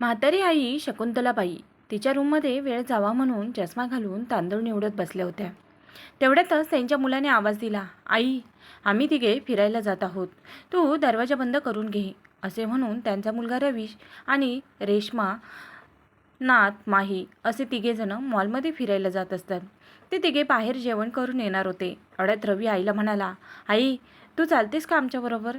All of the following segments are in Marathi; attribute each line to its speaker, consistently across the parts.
Speaker 1: म्हातारी आई शकुंतलाबाई. तिच्या रूममध्ये वेळ जावा म्हणून चष्मा घालून तांदूळ निवडत बसल्या होत्या. तेवढ्यातच त्यांच्या मुलाने आवाज दिला आई आम्ही तिघे फिरायला जात आहोत. तू दरवाजा बंद करून घे असे म्हणून त्यांचा मुलगा रवीश आणि रेश्मा नाथ माही असे तिघेजणं मॉलमध्ये फिरायला जात असतात. ते तिघे बाहेर जेवण करून येणार होते. अड्यात रवी आईला म्हणाला आई तू चालतेस का आमच्याबरोबर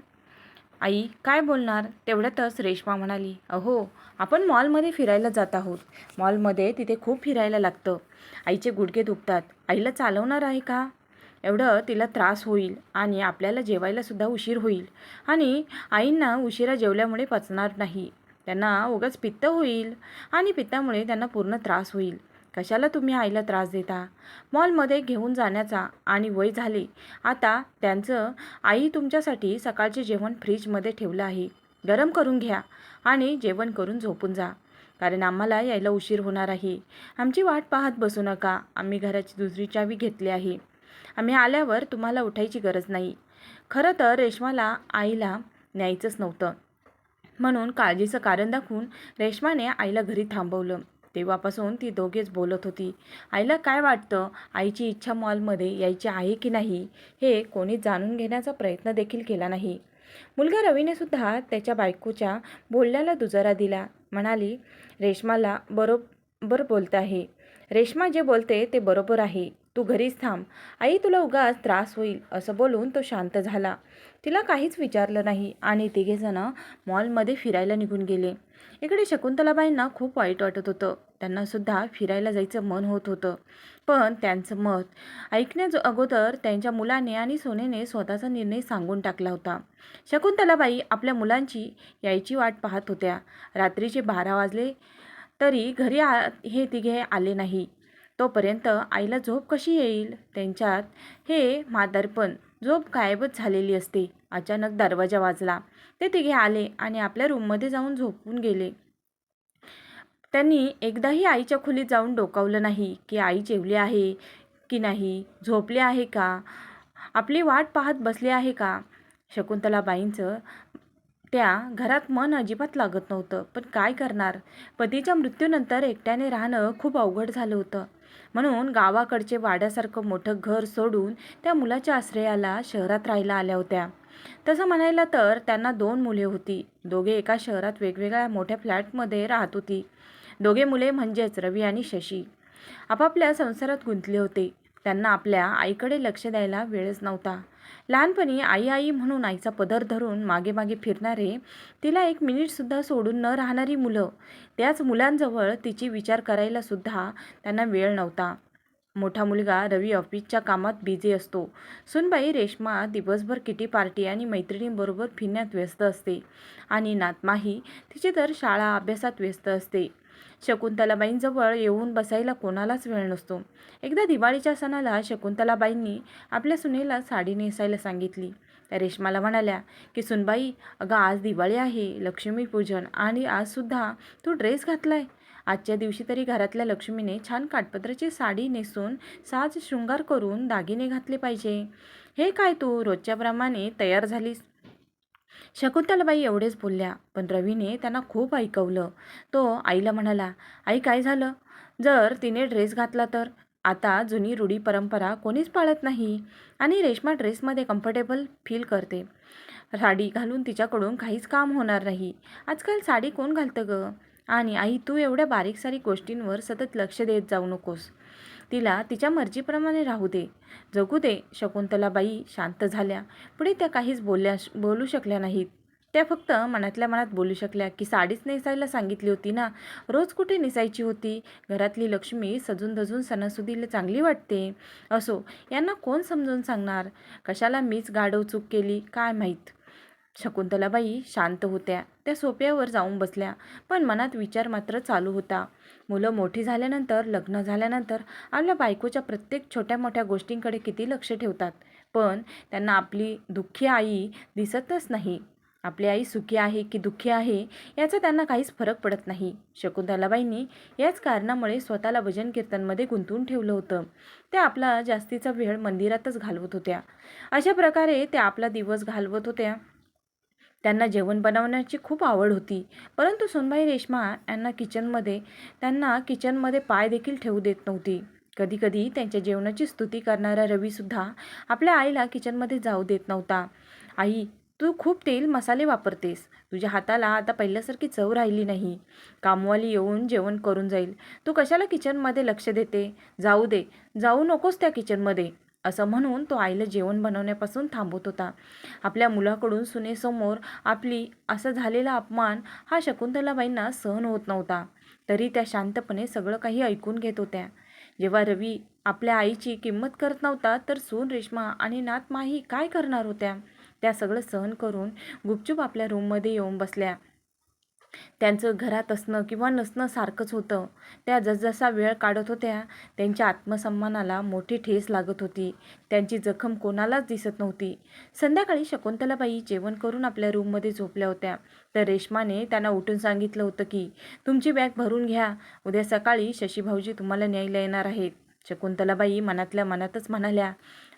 Speaker 1: आई काय बोलणार? तेवढ्यातच रेश्मा म्हणाली अहो आपण मॉलमध्ये फिरायला जात आहोत. मॉलमध्ये तिथे खूप फिरायला लागतं. आईचे गुडघे दुखतात. आईला चालवणार आहे का? एवढं तिला त्रास होईल आणि आपल्याला जेवायलासुद्धा उशीर होईल. आणि आईंना उशिरा जेवल्यामुळे पचणार नाही. त्यांना उगाच पित्त होईल आणि पित्तामुळे त्यांना पूर्ण त्रास होईल. कशाला तुम्ही आईला त्रास देता? मॉलमध्ये घेऊन जाण्याचा आणि वय झाले आता त्यांचं आई तुमच्यासाठी सकाळचे जेवण फ्रीजमध्ये ठेवलं आहे. गरम करून घ्या आणि जेवण करून झोपून जा. कारण आम्हाला यायला उशीर होणार आहे. आमची वाट पाहत बसू नका. आम्ही घराची दुसरी चावी घेतली आहे. आम्ही आल्यावर तुम्हाला उठायची गरज नाही. खरं तर रेश्माला आईला न्यायचंच नव्हतं. म्हणून काळजीचं कारण दाखवून रेश्माने आईला घरी थांबवलं. तेव्हापासून ती दोघेच बोलत होती. आईला काय वाटतं? आईची इच्छा मॉलमध्ये यायची आहे की नाही? हे कोणी जाणून घेण्याचा प्रयत्न देखील केला नाही. मुलगा रवीने सुद्धा त्याच्या बायकोच्या बोलण्याला दुजारा दिला. म्हणाली रेश्माला बरोबर बोलत आहे. रेश्मा जे बोलते ते बरोबर आहे. तू घरीच थांब. आई तुला उगाच त्रास होईल असं बोलून तो शांत झाला. तिला काहीच विचारलं नाही आणि तिघेजणं मॉलमध्ये फिरायला निघून गेले. इकडे शकुंतलाबाईंना खूप वाईट वाटत होतं. त्यांनासुद्धा फिरायला जायचं मन होत होतं. पण त्यांचं मत ऐकण्याज अगोदर त्यांच्या मुलाने आणि सोनेने स्वतःचा निर्णय सांगून टाकला होता. शकुंतलाबाई आपल्या मुलांची यायची वाट पाहत होत्या. रात्रीचे बारा वाजले तरी घरी आ हे तिघे आले नाही. तोपर्यंत आईला झोप कशी येईल? त्यांच्यात हे म्हातारपण झोप गायबच झालेली असते. अचानक दरवाजा वाजला. ते तिघे आले आणि आपल्या रूममध्ये जाऊन झोपून गेले. त्यांनी एकदाही आईच्या खोलीत जाऊन डोकावलं नाही की आई जेवली आहे की नाही झोपले आहे का? आपली वाट पाहत बसले आहे का? शकुंतलाबाईंचं त्या घरात मन अजिबात लागत नव्हतं. पण काय करणार? पतीच्या मृत्यूनंतर एकट्याने राहणं खूप अवघड झालं होतं. म्हणून गावाकडचे वाड्यासारखं मोठं घर सोडून त्या मुलाच्या आश्रयाला शहरात राहायला आल्या होत्या. तसं म्हणायला तर त्यांना दोन मुले होती. दोघे एका शहरात वेगवेगळ्या मोठ्या फ्लॅटमध्ये राहत होती. दोघे मुले म्हणजेच रवी आणि शशी. आपापल्या संसारात गुंतले होते. त्यांना आपल्या आईकडे लक्ष द्यायला वेळच नव्हता. लहानपणी आई आई म्हणून आईचा पदर धरून मागे मागे फिरणारे तिला एक मिनिटसुद्धा सोडून न राहणारी मुलं त्याच मुलांजवळ तिची विचार करायला सुद्धा त्यांना वेळ नव्हता. मोठा मुलगा रवी ऑफिसच्या कामात बिझी असतो. सुनबाई रेश्मा दिवसभर किटी पार्टी आणि मैत्रिणींबरोबर फिरण्यात व्यस्त असते. आणि नातमाही तिची तर शाळा अभ्यासात व्यस्त असते. शकुंतलाबाईंजवळ येऊन बसायला कोणालाच वेळ नसतो. एकदा दिवाळीच्या सणाला शकुंतलाबाईंनी आपल्या सुनेला साडी नेसायला सांगितली. त्या रेश्माला म्हणाल्या की सुनबाई अगं आज दिवाळी आहे लक्ष्मीपूजन आणि आजसुद्धा तू ड्रेस घातलाय. आजच्या दिवशी तरी घरातल्या लक्ष्मीने छान काठपत्राची साडी नेसून साज शृंगार करून दागिने घातले पाहिजे. हे काय तू रोजच्याप्रमाणे तयार झालीस? शकुंतलाबाई एवढेच बोलल्या पण रवीने त्यांना खूप ऐकवलं. तो आईला म्हणाला आई काय झालं? जर तिने ड्रेस घातला तर? आता जुनी रूढी परंपरा कोणीच पाळत नाही आणि रेशमा ड्रेसमध्ये कम्फर्टेबल फील करते. साडी घालून तिच्याकडून काहीच काम होणार नाही. आजकाल साडी कोण घालतं गं? आणि आई तू एवढ्या बारीक सारीक गोष्टींवर सतत लक्ष देत जाऊ नकोस. तिला तिच्या मर्जीप्रमाणे राहू दे. जगू दे शकुंतलाबाई शांत झाल्या. पुढे त्या काहीच बोलल्या बोलू शकल्या नाहीत. त्या फक्त मनातल्या मनात बोलू शकल्या की साडीच नेसायला सांगितली होती ना? रोज कुठे नेसायची होती? घरातली लक्ष्मी सजून धजून सणासुदीला चांगली वाटते. असो यांना कोण समजून सांगणार? कशाला मीच गाढव चूक केली? काय माहीत? शकुंतलाबाई शांत होत्या. त्या सोप्यावर जाऊन बसल्या. पण मनात विचार मात्र चालू होता. मुलं मोठी झाल्यानंतर लग्न झाल्यानंतर आपल्या बायकोच्या प्रत्येक छोट्या मोठ्या गोष्टींकडे किती लक्ष ठेवतात. पण त्यांना आपली दुःखी आई दिसतच नाही. आपली आई सुखी आहे की दुःखी आहे याचा त्यांना काहीच फरक पडत नाही. शकुंतलाबाईंनी याच कारणामुळे स्वतःला भजन कीर्तनमध्ये गुंतवून ठेवलं होतं. त्या आपला जास्तीचा वेळ मंदिरातच घालवत होत्या. अशा प्रकारे त्या आपला दिवस घालवत होत्या. त्यांना जेवण बनवण्याची खूप आवड होती. परंतु सोनबाई रेश्मा यांना किचनमध्ये त्यांना किचनमध्ये पाय देखील ठेवू देत नव्हती. कधीकधी त्यांच्या जेवणाची स्तुती करणारा रवीसुद्धा आपल्या आईला किचनमध्ये जाऊ देत नव्हता. आई तू खूप तेल मसाले वापरतेस. तुझ्या हाताला आता पहिल्यासारखी चव राहिली नाही. कामवाली येऊन जेवण करून जाईल. तू कशाला किचनमध्ये लक्ष देते? जाऊ दे. जाऊ नकोस त्या किचनमध्ये. असं म्हणून तो आईला जेवण बनवण्यापासून थांबवत होता. आपल्या मुलाकडून सुनेसमोर आपली असं झालेला अपमान हा शकुंतलाबाईंना सहन होत नव्हता. तरी त्या शांतपणे सगळं काही ऐकून घेत होत्या. जेव्हा रवी आपल्या आईची किंमत करत नव्हता तर सून रेश्मा आणि नातमाही काय करणार होत्या? त्या सगळं सहन करून गुपचूप आपल्या रूममध्ये येऊन बसल्या. त्यांचं घरात असणं किंवा नसणं सारखंच होतं. त्या जसजसा वेळ काढत होत्या त्यांच्या आत्मसन्मानाला मोठी ठेस लागत होती. त्यांची जखम कोणालाच दिसत नव्हती. संध्याकाळी शकुंतलाबाई जेवण करून आपल्या रूममध्ये झोपल्या होत्या. तर रेश्माने त्यांना उठून सांगितलं होतं की तुमची बॅग भरून घ्या. उद्या सकाळी शशीभाऊजी तुम्हाला न्यायला येणार आहेत. शकुंतलाबाई मनातल्या मनातच म्हणाल्या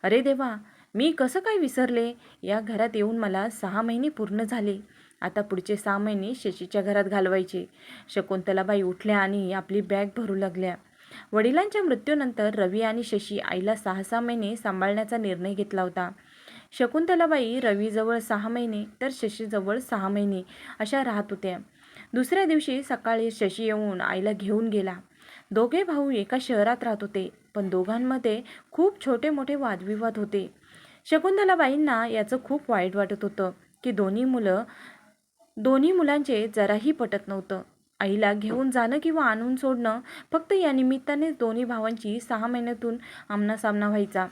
Speaker 1: अरे देवा मी कसं काय विसरले? या घरात येऊन मला सहा महिने पूर्ण झाले. आता पुढचे सहा महिने शशीच्या घरात घालवायचे. शकुंतलाबाई उठल्या आणि आपली बॅग भरू लागल्या. वडिलांच्या मृत्यूनंतर रवी आणि शशी आईला सहा सहा महिने सांभाळण्याचा निर्णय घेतला होता. शकुंतलाबाई रवीजवळ सहा महिने तर शशीजवळ सहा महिने अशा राहत होत्या. दुसऱ्या दिवशी सकाळी शशी येऊन आईला घेऊन गेला. दोघे भाऊ एका शहरात राहत होते पण दोघांमध्ये खूप छोटे मोठे वादविवाद होते. शकुंतलाबाईंना याचं खूप वाईट वाटत होतं की दोन्ही मुलं दोन्ही मुलांचे जराही पटत नव्हतं. आईला घेऊन जाणं किंवा आणून सोडणं फक्त या निमित्तानेच दोन्ही भावांची सहा महिन्यातून आमनासामना व्हायचा.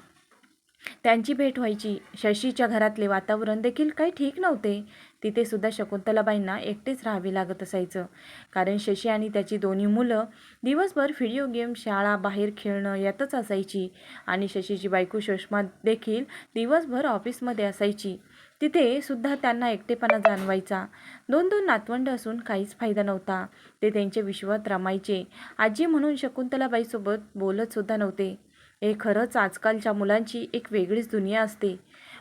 Speaker 1: त्यांची भेट व्हायची. शशीच्या घरातले वातावरण देखील काही ठीक नव्हते. तिथे सुद्धा शकुंतलाबाईंना एकटेच राहावे लागत असायचं. कारण शशी आणि त्याची दोन्ही मुलं दिवसभर व्हिडिओ गेम शाळा बाहेर खेळणं यातच असायची. आणि शशीची बायको सुषमा देखील दिवसभर ऑफिसमध्ये असायची. तिथे सुद्धा त्यांना एकटेपणा जाणवायचा. दोन दोन नातवंड असून काहीच फायदा नव्हता. ते त्यांच्या विश्वात रमायचे. आजी म्हणून शकुंतलाबाईसोबत बोलत सुद्धा नव्हते. हे खरंच आजकालच्या मुलांची एक वेगळीच दुनिया असते.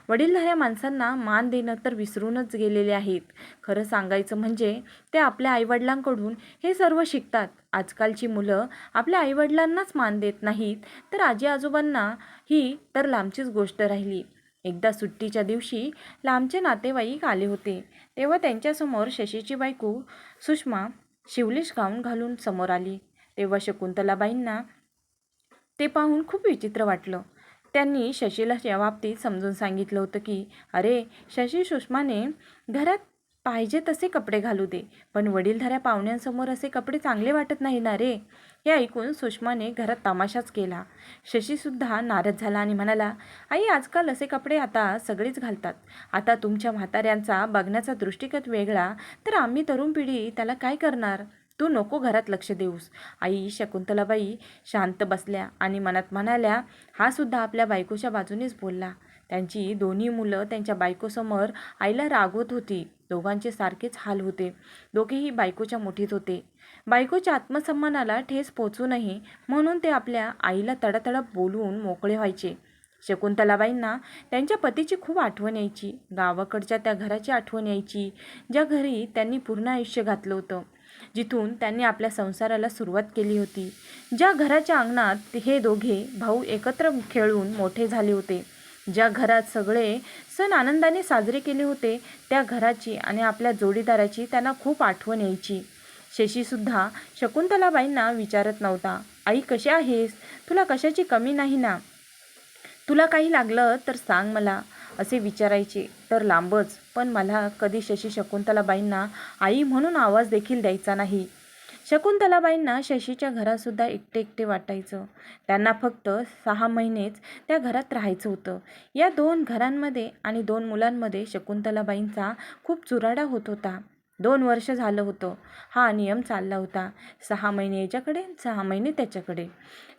Speaker 1: वडीलधाऱ्या माणसांना मान देणं तर विसरूनच गेलेले आहेत. खरं सांगायचं म्हणजे ते आपल्या आईवडिलांकडून हे सर्व शिकतात. आजकालची मुलं आपल्या आईवडिलांनाच मान देत नाहीत तर आजी आजोबांना ही तर लांबचीच गोष्ट राहिली. एकदा सुट्टीच्या दिवशी लांबचे नातेवाईक आले होते. तेव्हा त्यांच्यासमोर शशीची बायको सुषमा शिवलिश गाऊन घालून समोर आली. तेव्हा शकुंतलाबाईंना ते पाहून खूप विचित्र वाटलं. त्यांनी शशीला या बाबतीत समजून सांगितलं होतं की अरे शशी सुषमाने घरात पाहिजे तसे कपडे घालू दे पण वडीलधाऱ्या पाहुण्यांसमोर असे कपडे चांगले वाटत नाही ना रे? हे ऐकून सुषमाने घरात तमाशाच केला. शशीसुद्धा नाराज झाला आणि म्हणाला आई आजकाल असे कपडे आता सगळेच घालतात. आता तुमच्या म्हाताऱ्यांचा बघण्याचा दृष्टिकोन वेगळा. तर आम्ही तरुण पिढी त्याला काय करणार? तू नको घरात लक्ष देऊस आई शकुंतलाबाई शांत बसल्या आणि मनात म्हणाल्या हा सुद्धा आपल्या बायकोच्या बाजूनेच बोलला. त्यांची दोन्ही मुलं त्यांच्या बायकोसमोर आईला रागवत होती. दोघांचे सारखेच हाल होते. दोघेही बायकोच्या मुठीत होते. बायकोच्या आत्मसन्मानाला ठेस पोचू नये म्हणून ते आपल्या आईला तडातडा बोलून मोकळे व्हायचे. शकुंतलाबाईंना त्यांच्या पतीची खूप आठवण यायची. गावाकडच्या त्या घराची आठवण यायची ज्या घरी त्यांनी पूर्ण आयुष्य घातलं होतं. जिथून त्यांनी आपल्या संसाराला सुरुवात केली होती. ज्या घराच्या अंगणात हे दोघे भाऊ एकत्र खेळून मोठे झाले होते. ज्या घरात सगळे सण आनंदाने साजरे केले होते त्या घराची आणि आपल्या जोडीदाराची त्यांना खूप आठवण यायची. शशीसुद्धा शकुंतलाबाईंना विचारत नव्हता आई कशी आहेस? तुला कशाची कमी नाही ना? तुला काही लागलं तर सांग मला असे विचारायचे. तर लांबच पण मला कधी शशी शकुंतलाबाईंना आई म्हणून आवाज देखील द्यायचा नाही. शकुंतलाबाईंना शशीच्या घरातसुद्धा एकटे एकटे वाटायचं. त्यांना फक्त सहा महिनेच त्या घरात राहायचं होतं. या दोन घरांमध्ये आणि दोन मुलांमध्ये शकुंतलाबाईंचा खूप चुराडा होत होता. दोन वर्ष झालं होतं. हा नियम चालला होता. सहा महिने याच्याकडे सहा महिने त्याच्याकडे.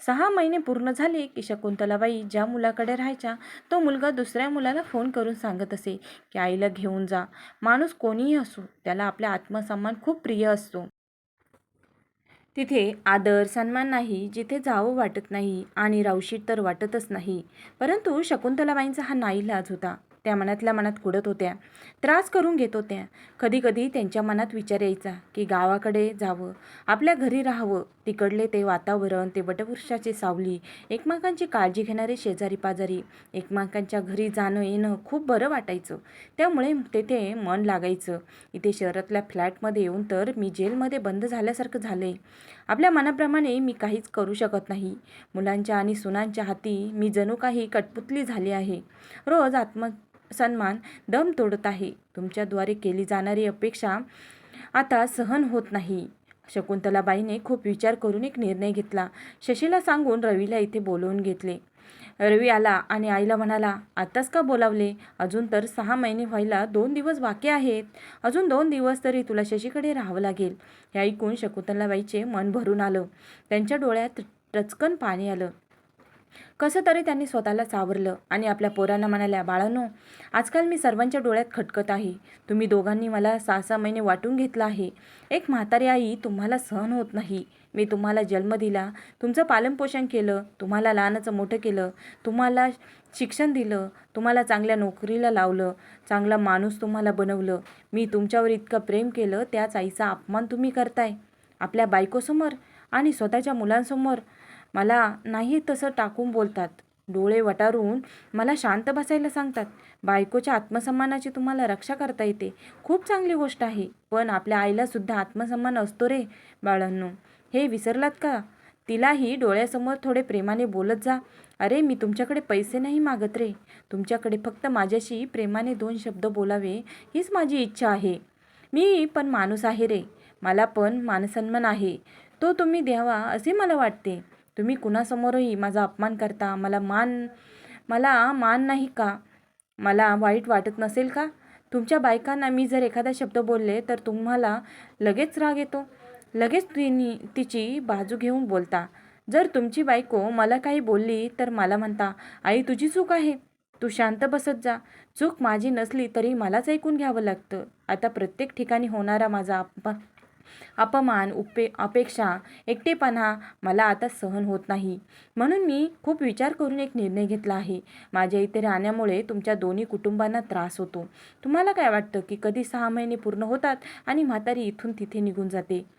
Speaker 1: सहा महिने पूर्ण झाले की शकुंतलाबाई ज्या मुलाकडे राहायच्या तो मुलगा दुसऱ्या मुलाला फोन करून सांगत असे की आईला घेऊन जा. माणूस कोणीही असो त्याला आपला आत्मसन्मान खूप प्रिय असतो. तिथे आदर सन्मान नाही जिथे जावं वाटत नाही आणि रावशीट तर वाटतच नाही. परंतु शकुंतलाबाईंचा हा नाईलाज होता. त्या मनातल्या मनात कुडत होत्या. त्रास करून घेत होत्या. कधीकधी त्यांच्या मनात विचार यायचा की गावाकडे जावं आपल्या घरी राहावं. तिकडले ते वातावरण ते वटवृक्षाचे सावली एकमेकांची काळजी घेणारे शेजारी पाजारी एकमेकांच्या घरी जाणं येणं खूप बरं वाटायचं. त्यामुळे तेथे मन लागायचं. इथे शहरातल्या फ्लॅटमध्ये येऊन तर मी जेलमध्ये बंद झाल्यासारखं झालं आहे आपल्या मनाप्रमाणे मी काहीच करू शकत नाही. मुलांच्या आणि सुनांच्या हाती मी जणू काही कटपुतली झाली आहे. रोज आत्म सन्मान दम तोडत आहे. तुमच्याद्वारे केली जाणारी अपेक्षा आता सहन होत नाही. शकुंतलाबाईने खूप विचार करून एक निर्णय घेतला. शशीला सांगून रवीला इथे बोलवून घेतले. रवी आला आणि आईला म्हणाला आत्ताच का बोलावले? अजून तर सहा महिने व्हायला दोन दिवस बाकी आहेत. अजून दोन दिवस तरी तुला शशीकडे राहावं लागेल. हे ऐकून शकुंतलाबाईचे मन भरून आलं. त्यांच्या डोळ्यात टचकन पाणी आलं. कसं तरी त्यांनी स्वतःला सावरलं आणि आपल्या पोरांना म्हणाल्या बाळांनो आजकाल मी सर्वांच्या डोळ्यात खटकत आहे. तुम्ही दोघांनी मला सहा सहा महिने वाटून घेतला आहे. एक म्हातारी आई तुम्हाला सहन होत नाही. मी तुम्हाला जन्म दिला तुमचं पालनपोषण केलं तुम्हाला लहानाचं मोठं केलं तुम्हाला शिक्षण दिलं तुम्हाला चांगल्या नोकरीला लावलं चांगला माणूस तुम्हाला बनवलं. मी तुमच्यावर इतकं प्रेम केलं त्याच आईचा अपमान तुम्ही करताय. आपल्या बायकोसमोर आणि स्वतःच्या मुलांसमोर मला नाही तसं टाकून बोलतात. डोळे वटारून मला शांत बसायला सांगतात. बायकोच्या आत्मसन्मानाची तुम्हाला रक्षा करता येते. खूप चांगली गोष्ट आहे. पण आपल्या आईला सुद्धा आत्मसन्मान असतो रे बाळांनो. हे विसरलात का? तिलाही डोळ्यासमोर थोडे प्रेमाने बोलत जा. अरे मी तुमच्याकडे पैसे नाही मागत रे. तुमच्याकडे फक्त माझ्याशी प्रेमाने दोन शब्द बोलावे हीच माझी इच्छा आहे. मी पण माणूस आहे रे. मला पण मानसन्मान आहे. तो तुम्ही द्यावा असे मला वाटते. तुम्ही कुणासमोरही माझा अपमान करता मला मान मला मान नाही का? मला वाईट वाटत नसेल का? तुमच्या बायकांना मी जर एखादा शब्द बोलले तर तुम्हाला लगेच राग येतो. लगेच तिनी तिची बाजू घेऊन बोलता. जर तुमची बायको मला काही बोलली तर मला म्हणता आई तुझी चूक आहे. तू शांत बसत जा. चूक माझी नसली तरी मलाच ऐकून घ्यावं लागतं. आता प्रत्येक ठिकाणी होणारा माझा अपमान अपमान उपे अपेक्षा एकटेपणा मला आता सहन होत नाही. म्हणून मी खूप विचार करून एक निर्णय घेतला आहे. माझ्या इथे राहण्यामुळे तुमच्या दोन्ही कुटुंबांना त्रास होतो. तुम्हाला काय वाटतं की कधी सहा महिने पूर्ण होतात आणि म्हातारी इथून तिथे निघून जाते?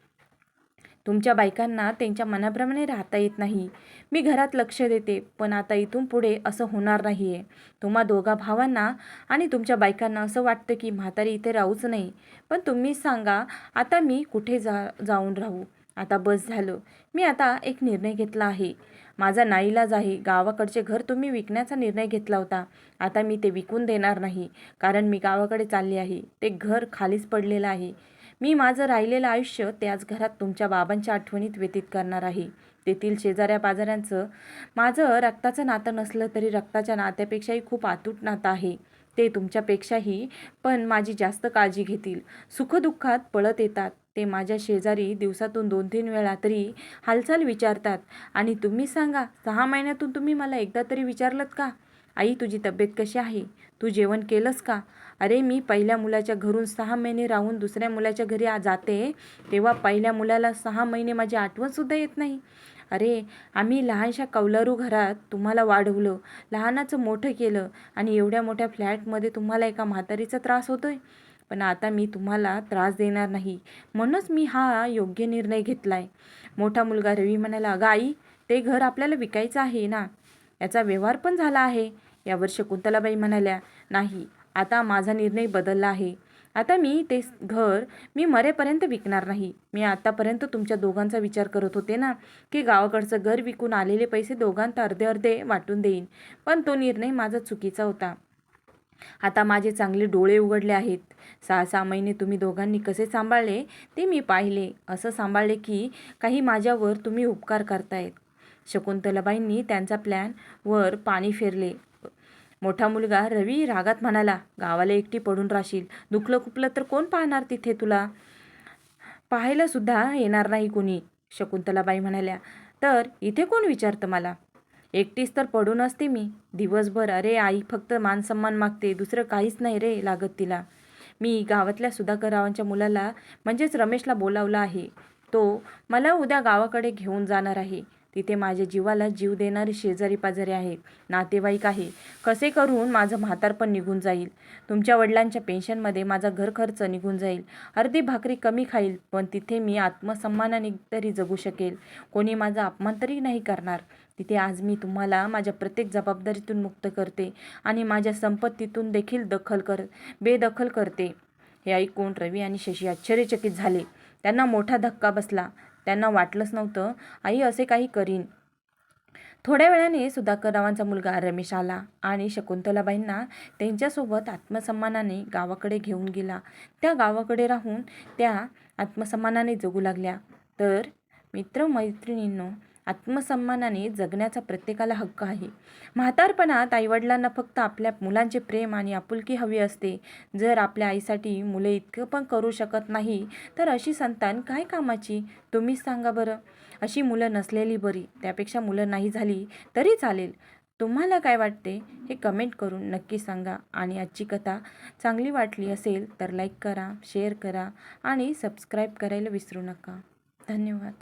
Speaker 1: तुमच्या बायकांना त्यांच्या मनाप्रमाणे राहता येत नाही. मी घरात लक्ष देते पण आता इथून पुढे असं होणार नाही आहे तुम्हा दोघा भावांना आणि तुमच्या बायकांना असं वाटतं की म्हातारी इथे राहूच नाही. पण तुम्ही सांगा आता मी कुठे जा जाऊन राहू? आता बस झालं. मी आता एक निर्णय घेतला आहे. माझा नाईलाज आहे. गावाकडचे घर तुम्ही विकण्याचा निर्णय घेतला होता. आता मी ते विकून देणार नाही कारण मी गावाकडे चालले आहे. ते घर खालीच पडलेलं आहे. मी माझं राहिलेलं आयुष्य त्याच घरात तुमच्या बाबांच्या आठवणीत व्यतीत करणार आहे. तेथील शेजाऱ्या पाजाऱ्यांचं माझं रक्ताचं नातं नसलं तरी रक्ताच्या नात्यापेक्षाही खूप आतूट नातं आहे. ते तुमच्यापेक्षाही पण माझी जास्त काळजी घेतील. सुखदुःखात पळत येतात. ते माझ्या शेजारी दिवसातून दोन तीन वेळा तरी हालचाल विचारतात. आणि तुम्ही सांगा सहा महिन्यातून तुम्ही मला एकदा तरी विचारलत का? आई तुझी तब्येत कशी आहे? तू जेवण केलंस का? अरे मी पहिल्या मुलाच्या घरून सहा महिने राहून दुसऱ्या मुलाच्या घरी आ जाते तेव्हा पहिल्या मुलाला सहा महिने माझी आठवणसुद्धा येत नाही. अरे आम्ही लहानशा कौलारू घरात तुम्हाला वाढवलं लहानाचं मोठं केलं आणि एवढ्या मोठ्या फ्लॅटमध्ये तुम्हाला एका म्हातारीचा त्रास होतोय. पण आता मी तुम्हाला त्रास देणार नाही. म्हणूनच मी हा योग्य निर्णय घेतला आहे मोठा मुलगा रवी म्हणाला अगं आई ते घर आपल्याला विकायचं आहे ना? याचा व्यवहार पण झाला आहे. यावर शकुंतलाबाई म्हणाल्या नाही आता माझा निर्णय बदलला आहे. आता मी ते घर मी मरेपर्यंत विकणार नाही. मी आतापर्यंत तुमच्या दोघांचा विचार करत होते ना की गावाकडचं घर विकून आलेले पैसे दोघांत अर्धे अर्धे वाटून देईन. पण तो निर्णय माझा चुकीचा होता. आता माझे चांगले डोळे उघडले आहेत. सहा सहा महिने तुम्ही दोघांनी कसे सांभाळले ते मी पाहिले. असं सांभाळले की काही माझ्यावर तुम्ही उपकार करतायत. शकुंतलाबाईंनी त्यांचा प्लॅनवर पाणी फेरले. मोठा मुलगा रवी रागात म्हणाला गावाला एकटी पडून राहशील. दुखलं खुपलं तर कोण पाहणार तिथे तुला? पाहायला सुद्धा येणार नाही कोणी. शकुंतलाबाई म्हणाल्या तर इथे कोण विचारतं मला? एकटीच तर पडून असते मी. दिवसभर अरे आई फक्त मानसन्मान मागते. दुसरं काहीच नाही रे लागत तिला. मी गावातल्या सुधाकररावांच्या मुलाला म्हणजेच रमेशला बोलावलं आहे. तो मला उद्या गावाकडे घेऊन जाणार आहे. तिथे माझ्या जीवाला जीव देणारे शेजारी पाजारी आहेत नातेवाईक आहे कसे करून माझं म्हातारपण निघून जाईल? तुमच्या वडिलांच्या पेन्शनमध्ये माझा घर खर्च निघून जाईल. अर्धी भाकरी कमी खाईल पण तिथे मी आत्मसन्मानाने तरी जगू शकेल. कोणी माझा अपमान तरी नाही करणार. तिथे आज मी तुम्हाला माझ्या प्रत्येक जबाबदारीतून मुक्त करते आणि माझ्या संपत्तीतून देखील दखल कर बेदखल करते. हे ऐकून रवी आणि शशी आश्चर्यचकित झाले. त्यांना मोठा धक्का बसला. त्यांना वाटलंच नव्हतं. आई असे काही करीन. थोड्या वेळाने सुधाकररावांचा मुलगा रमेश आला आणि शकुंतलाबाईंना त्यांच्यासोबत आत्मसन्मानाने गावाकडे घेऊन गेला. त्या गावाकडे राहून त्या आत्मसन्मानाने जगू लागल्या. तर मित्रमैत्रिणींनो आत्मसन्मानाने जगण्याचा प्रत्येकाला हक्क आहे. म्हातारपणात आईवडिलांना फक्त आपल्या मुलांचे प्रेम आणि आपुलकी हवी असते. जर आपल्या आईसाठी मुले इतकं पण करू शकत नाही तर अशी संतान काय कामाची? तुम्हीच सांगा बरं. अशी मुलं नसलेली बरी त्यापेक्षा मुलं नाही झाली तरी चालेल. तुम्हाला काय वाटते? हे कमेंट करून नक्की सांगा. आणि आजची कथा चांगली वाटली असेल तर लाईक करा शेअर करा आणि सबस्क्राईब करायला विसरू नका. धन्यवाद.